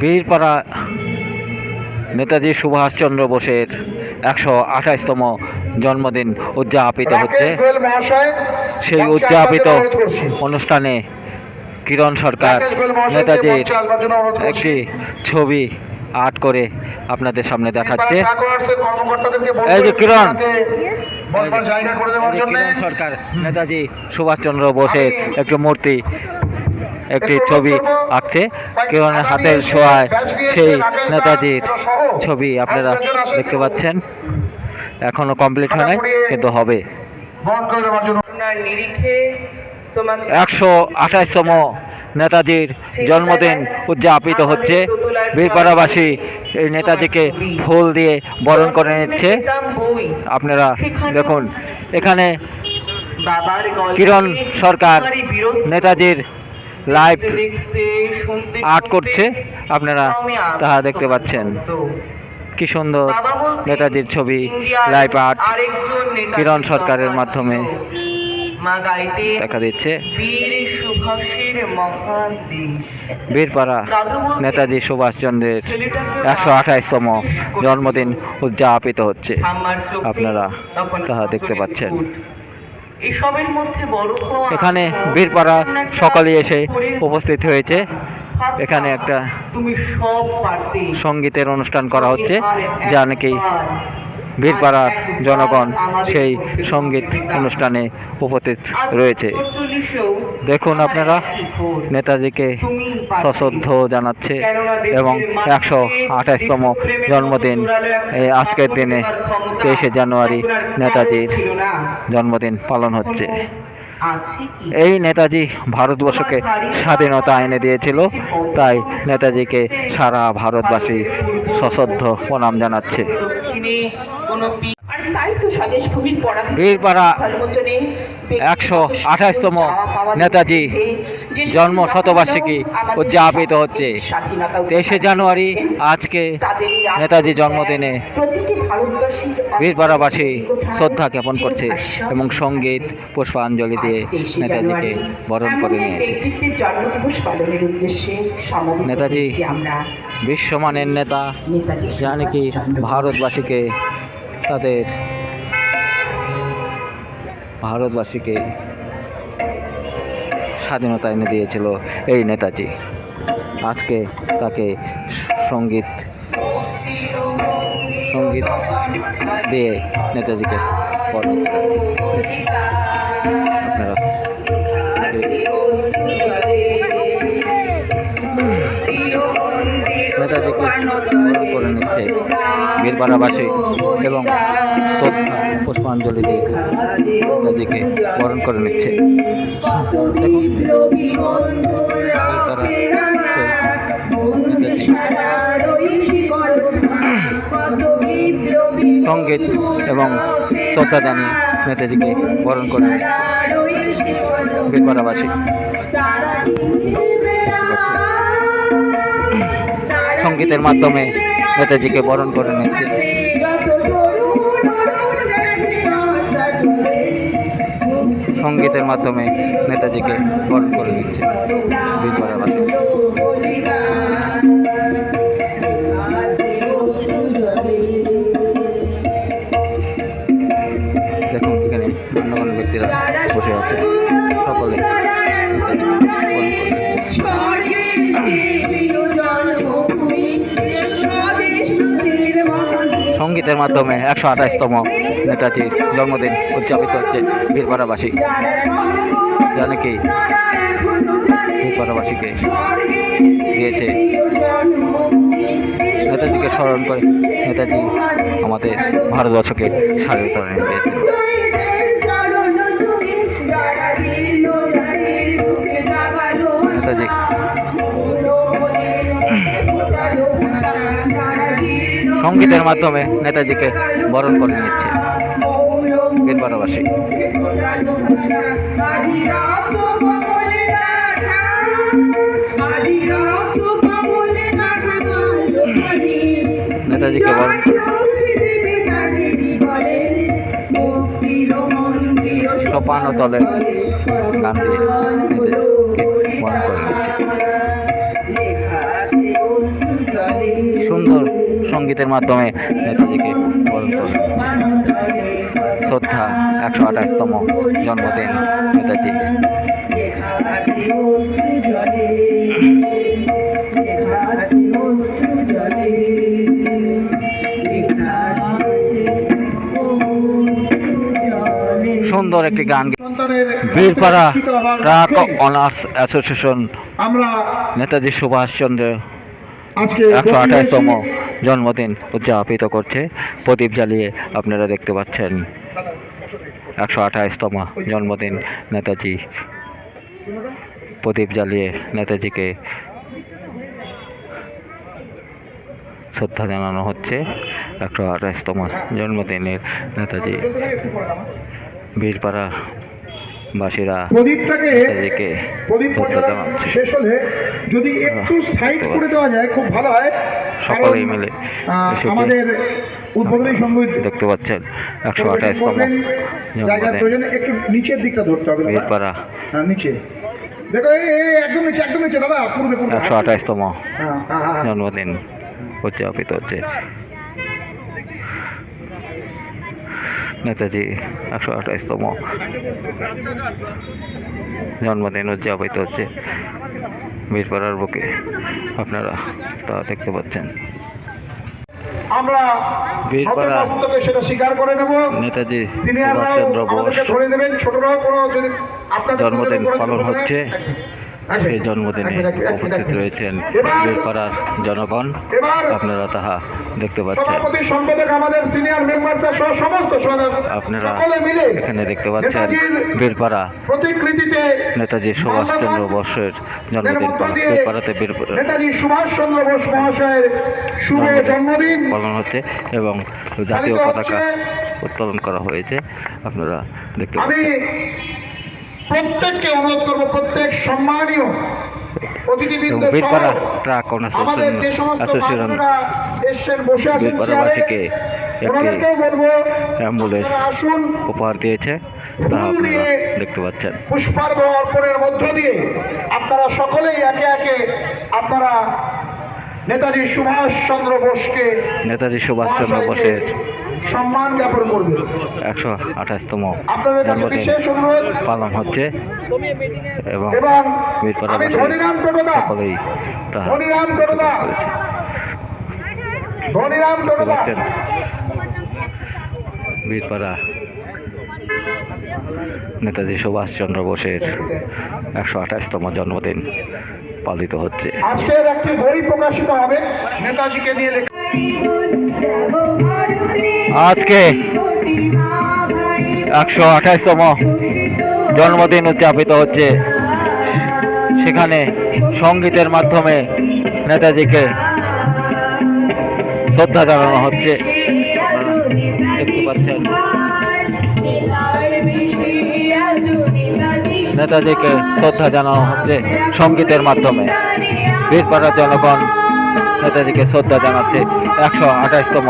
বীরপাড়া নেতাজি সুভাষচন্দ্র বোসের একশো আঠাশতম জন্মদিন উদযাপিত হচ্ছে সেই উদযাপিত। অনুষ্ঠানে কিরণ সরকার নেতাজির। একটি ছবি আর্ট করে আপনাদের সামনে দেখাচ্ছে এই যে কিরণ সরকার নেতাজি সুভাষচন্দ্র বোসের একটি মূর্তি একটি ছবি আঁকছে। আগামী হাতের যে ছোঁয়ায় সেই নেতাজির ছবি আপনারা দেখতে পাচ্ছেন। এখনও কমপ্লিট হয় নাই কিন্তু হবে। একশো আঠাশতম নেতাজির জন্মদিন উদযাপিত হচ্ছে। বীরপাড়াবাসী এই নেতাজিকে ফুল দিয়ে বরণ করে নিচ্ছে। আপনারা দেখুন এখানে কিরণ সরকার নেতাজির লাইভ আর্ট করছে আপনারা তাহা দেখতে পাচ্ছেন। কি সুন্দর নেতাজির ছবি লাইভ আর্ট কিরণ সরকারের মাধ্যমে দেখা দিচ্ছে। বীরপাড়া নেতাজি সুভাষচন্দ্রের একশো আঠাশতম জন্মদিন উদযাপিত হচ্ছে। আপনারা তাহা দেখতে পাচ্ছেন। এসবের মধ্যে বড় এখানে বীরপাড়া সকালে এসে উপস্থিত হয়েছে। এখানে একটা তুমি সব সঙ্গীতের অনুষ্ঠান করা হচ্ছে যা নাকি বীরপাড়ার জনগণ সেই সংগীত অনুষ্ঠানে উপস্থিত রয়েছে। দেখুন আপনারা, নেতাজিকে সশ্রদ্ধ জানাচ্ছে এবং একশো আঠাশতম জন্মদিন। আজকের দিনে তেইশে জানুয়ারি নেতাজির জন্মদিন পালন হচ্ছে। এই নেতাজি ভারতবর্ষকে স্বাধীনতা এনে দিয়েছিল, তাই নেতাজিকে সারা ভারতবাসী সশ্রদ্ধ প্রণাম জানাচ্ছে। আর তাই তো স্বদেশ ভূমির পরাধীন বীরপাড়া একশো আঠাশতম নেতাজি জন্ম শতবার্ষিকী উদযাপিত হচ্ছে। তেইশে জানুয়ারি আজকে নেতাজি জন্মদিনে বীরপাড়াবাসী শ্রদ্ধা জ্ঞাপন করছে এবং সংগীত পুষ্পাঞ্জলি দিয়ে নেতাজিকে বরণ করে নিয়েছে। নেতাজি বিশ্বমানের নেতা যা নাকি ভারতবাসীকে তাদের ভারতবাসীকে স্বাধীনতা এনে দিয়েছিল এই নেতাজি। আজকে তাকে সংগীত সংগীত দিয়ে নেতাজিকে নেতাজিকে বীরপাড়াবাসী এবং শ্রদ্ধা পুষ্পাঞ্জলি দিয়ে নেতাজিকে বরণ করে নিচ্ছে। সংগীত এবং শ্রদ্ধা জানিয়ে নেতাজিকে বরণ করে নিচ্ছে। বীরপাড়াবাসী সঙ্গীতের মাধ্যমে নেতাজিকে বরণ করে নিচ্ছে সঙ্গীতের মাধ্যমে নেতাজিকে বরণ করে নিচ্ছে সঙ্গীতের মাধ্যমে একশো আঠাশতম নেতাজির জন্মদিন উদযাপিত হচ্ছে বীরপাড়াবাসী যা নাকি বীরপাড়াবাসীকে দিয়েছে। নেতাজিকে স্মরণ করে নেতাজি আমাদের ভারতবর্ষকে স্বাধীনতা এনে সঙ্গীতের মাধ্যমে নেতাজিকে বরণ করে নিচ্ছে বীরপাড়াবাসী নেতাজিকে বরণ সোপান ও তলে গান দিয়ে বরণ করে। সঙ্গীতের মাধ্যমে নেতাজিকে বরণ করে। শ্রদ্ধা একশো আঠাশতম জন্মদিন নেতাজি সুন্দর একটি গান বীরপাড়া ট্রাক অনার্স অ্যাসোসিয়েশন আমরা নেতাজি সুভাষচন্দ্র আজকে একশো আঠাশতম জন্মদিন উদযাপিত করছে। প্রদীপ জ্বালিয়ে আপনারা দেখতে পাচ্ছেন। একশো আঠাশতম জন্মদিন নেতাজি। প্রদীপ জ্বালিয়ে নেতাজিকে শ্রদ্ধা জানানো হচ্ছে। একশো আঠাশতম জন্মদিনের নেতাজি। বীরপাড়া বাসীরা প্রদীপটাকে প্রদীপ শেষ হলে যদি একটু সাইড করে দেওয়া যায় খুব ভালো হয়। সকলেই মিলে আমাদের উদ্বোধনী সংগীত দেখতে পাচ্ছেন একশো আঠাশতম জায়গার প্রয়োজন একটু নিচের দিকটা ধরতে হবে হ্যাঁ নিচে। দেখো একদম নিচে একদম নিচে দাদা পূর্বে পূর্বে। একশো আঠাশতম হ্যাঁ হ্যাঁ। জন্মদিন উদযাপিত হচ্ছে। নেতাজি একশো আঠাশতম জন্মদিন উদযাপিত হচ্ছে বীরপাড়ার বুকে। আপনারা তা দেখতে পাচ্ছেন। আমরা বীরপাড়া সেটা স্বীকার করে নেব। নেতাজি সুভাষচন্দ্র বোস আমাদেরকে দেবেন ছোটরাও কোনো যদি আপনাদের জন্মদিন পালন হচ্ছে। সেই জন্মদিনে উপস্থিত রয়েছেন বীরপাড়ার জনগণ আপনারা তাহা দেখতে পাচ্ছেন। আপনারা এখানে দেখতে পাচ্ছেন বীরপাড়া প্রতিকৃতিতে নেতাজি সুভাষচন্দ্র বোসের জন্মদিন বীরপাড়াতে নেতাজি সুভাষ চন্দ্র বোস মহাশয়ের শুভ জন্মদিন পালন হচ্ছে এবং জাতীয় পতাকা উত্তোলন করা হয়েছে। আপনারা দেখতে পাচ্ছেন। প্রত্যেককে অনুরোধ করব প্রত্যেক সম্মানীয় অতিথিবৃন্দ আমাদের যে সমস্ত এসছেন বসে আছেন ওনাদেরকেও বলব অ্যাম্বুলেন্স আসুন। উপহার দিয়েছে তা দেখতে পাচ্ছেন। পুষ্পার্ঘ অর্পণের মধ্য দিয়ে আপনারা সকলেই একে একে আপনারা নেতাজি সুভাষ চন্দ্র বোসকে নেতাজি সুভাষচন্দ্র বোসের সম্মান জ্ঞাপন করবেন একশো আঠাশতম আপনাদের কাছে বিশেষ অনুরোধ। পালন হচ্ছে এবং আমি ধনিরাম টোটোদা। সকলেই তা ধনিরাম টোটোদা। ধনিরাম দেখতে বীরপাড়া নেতাজি সুভাষচন্দ্র বোসের একশো আঠাশতম জন্মদিন পালিত হচ্ছে। আজকের একটি বই প্রকাশিত হবে। নেতাজিকে নিয়ে লেখা আজকে একশো আঠাশতম জন্মদিন উদযাপিত হচ্ছে। সেখানে সঙ্গীতের মাধ্যমে নেতাজিকে শ্রদ্ধা জানানো হচ্ছে। দেখতে পাচ্ছেন। নেতাজিকে শ্রদ্ধা জানানো হচ্ছে সঙ্গীতের মাধ্যমে। বীরপাড়ার জনগণ নেতাজিকে শ্রদ্ধা জানাচ্ছে। একশো আঠাশতম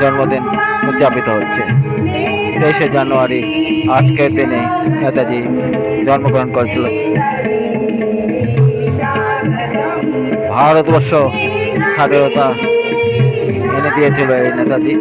জন্মদিন উদযাপিত হচ্ছে। তেইশে জানুয়ারি আজকের দিনে নেতাজি জন্মগ্রহণ করেছিল ভারতবর্ষ স্বাধীনতা এনে দিয়েছিল এই নেতাজি।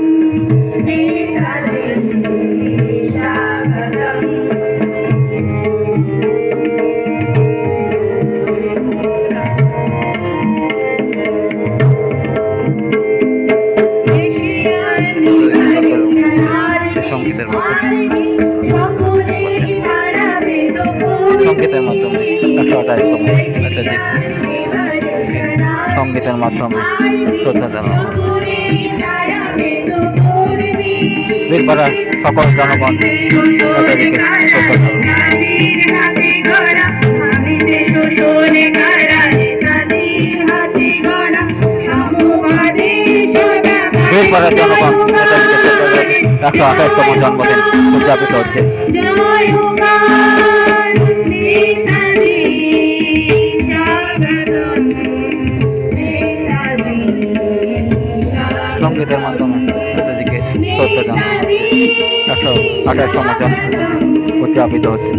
সঙ্গীতের মাধ্যমে শ্রদ্ধা জানানো সকল জনগণ জনগণ একশো আঠাশতম জন্মদিন উদযাপিত হচ্ছে। সঙ্গীতের মাধ্যমে নেতাজিকে শ্রদ্ধা জানানো হচ্ছে একশো আঠাশতম জন্মদিন উদযাপিত হচ্ছে।